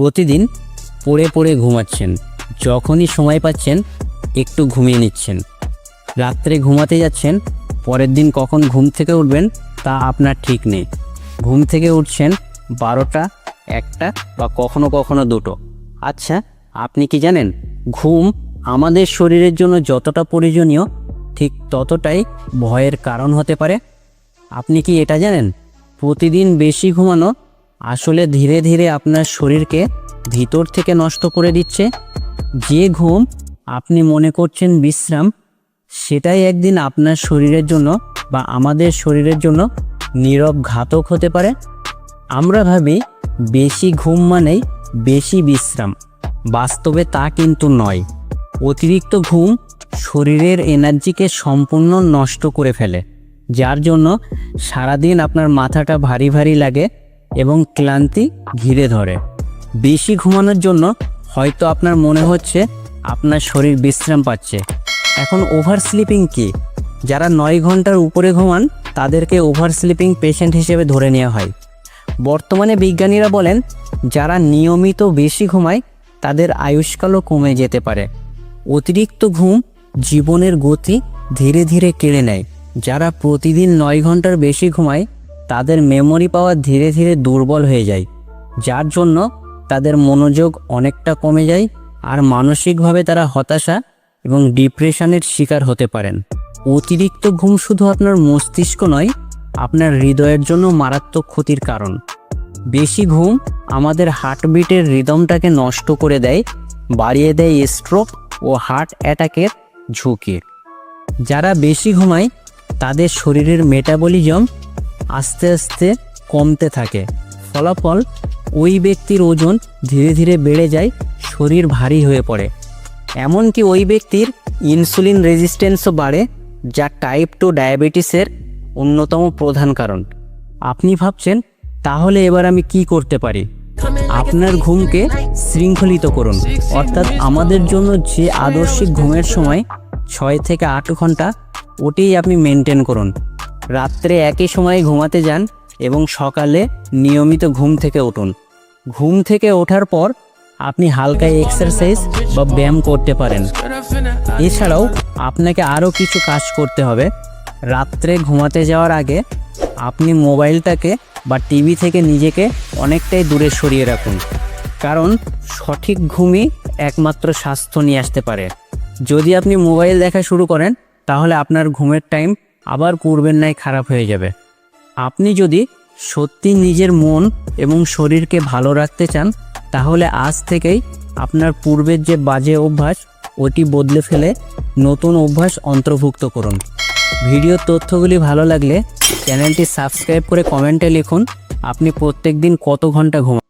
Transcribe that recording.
প্রতিদিন পড়ে পড়ে ঘুমাচ্ছেন। যখনই সময় পাচ্ছেন, একটু ঘুমিয়ে নিচ্ছেন। রাত্রে ঘুমাতে যাচ্ছেন, পরের দিন কখন ঘুম থেকে উঠবেন তা আপনার ঠিক নেই। ঘুম থেকে উঠছেন বারোটা, একটা বা কখনো কখনো দুটো। আচ্ছা আপনি কি জানেন, ঘুম আমাদের শরীরের জন্য যতটা প্রয়োজনীয়, ঠিক ততটাই ভয়ের কারণ হতে পারে? আপনি কি এটা জানেন? প্রতিদিন বেশি ঘুমানো আসলে ধীরে ধীরে আপনার শরীরকে ভিতর থেকে নষ্ট করে দিচ্ছে। যে ঘুম আপনি মনে করছেন বিশ্রাম, সেটাই একদিন আপনার শরীরের জন্য বা আমাদের শরীরের জন্য নীরব ঘাতক হতে পারে। আমরা ভাবি বেশি ঘুম মানেই বেশি বিশ্রাম, বাস্তবে তা কিন্তু নয়। অতিরিক্ত ঘুম শরীরের এনার্জিকে সম্পূর্ণ নষ্ট করে ফেলে, যার জন্য সারাদিন আপনার মাথাটা ভারী ভারী লাগে এবং ক্লান্তি ঘিরে ধরে। বেশি ঘুমানোর জন্য হয়তো আপনার মনে হচ্ছে আপনার শরীর বিশ্রাম পাচ্ছে। এখন ওভার স্লিপিং কি? যারা নয় ঘণ্টার উপরে ঘুমান, তাদেরকে ওভার স্লিপিং পেশেন্ট হিসেবে ধরে নেওয়া হয়। বর্তমানে বিজ্ঞানীরা বলেন, যারা নিয়মিত বেশি ঘুমায়, তাদের আয়ুষ্কালও কমে যেতে পারে। অতিরিক্ত ঘুম জীবনের গতি ধীরে ধীরে কেড়ে নেয়। যারা প্রতিদিন নয় ঘণ্টার বেশি ঘুমায় তাদের মেমোরি পাওয়ার ধীরে ধীরে দুর্বল হয়ে যায়, যার জন্য তাদের মনোযোগ অনেকটা কমে যায় আর মানসিকভাবে তারা হতাশা এবং ডিপ্রেশনের শিকার হতে পারেন। অতিরিক্ত ঘুম শুধু আপনার মস্তিষ্ক নয়, আপনার হৃদয়ের জন্য মারাত্মক ক্ষতির কারণ। বেশি ঘুম আমাদের হার্টবিটের রিদমটাকে নষ্ট করে দেয়, বাড়িয়ে দেয় স্ট্রোক ও হার্ট অ্যাটাকের ঝুঁকি। যারা বেশি ঘুমায়, তাদের শরীরের মেটাবলিজম আস্তে আস্তে কমতে থাকে। ফলাফল, ওই ব্যক্তির ওজন ধীরে ধীরে বেড়ে যায়, শরীর ভারী হয়ে পড়ে। এমনকি ওই ব্যক্তির ইনসুলিন রেজিস্ট্যান্সও বাড়ে, যা টাইপ টু ডায়াবেটিসের অন্যতম প্রধান কারণ। আপনি ভাবছেন, তাহলে এবার আমি কি করতে পারি? আপনার ঘুমকে শৃঙ্খলিত করুন। অর্থাৎ আমাদের জন্য যে আদর্শিক ঘুমের সময় ছয় থেকে আট ঘণ্টা, ওটাই আপনি মেনটেন করুন। রাত্রে একই সময়ে ঘুমাতে যান এবং সকালে নিয়মিত ঘুম থেকে উঠুন। ঘুম থেকে ওঠার পর আপনি হালকা এক্সারসাইজ বা ব্যায়াম করতে পারেন। এছাড়াও আপনাকে আরও কিছু কাজ করতে হবে। রাত্রে ঘুমাতে যাওয়ার আগে আপনি মোবাইলটাকে বা টিভি থেকে নিজেকে অনেকটাই দূরে সরিয়ে রাখুন। কারণ সঠিক ঘুমই একমাত্র স্বাস্থ্য নিয়ে আসতে পারে। যদি আপনি মোবাইল দেখা শুরু করেন, তাহলে আপনার ঘুমের টাইম আবার পূর্বের ন্যায় খারাপ হয়ে যাবে। আপনি যদি সত্যি নিজের মন এবং শরীরকে ভালো রাখতে চান, তাহলে আজ থেকেই আপনার পূর্বের যে বাজে অভ্যাস, ওটি বদলে ফেলে নতুন অভ্যাস অন্তর্ভুক্ত করুন। ভিডিও তথ্যগুলি ভালো লাগলে চ্যানেলটি সাবস্ক্রাইব করে কমেন্টে লিখুন, আপনি প্রত্যেক দিন কত ঘণ্টা ঘুমান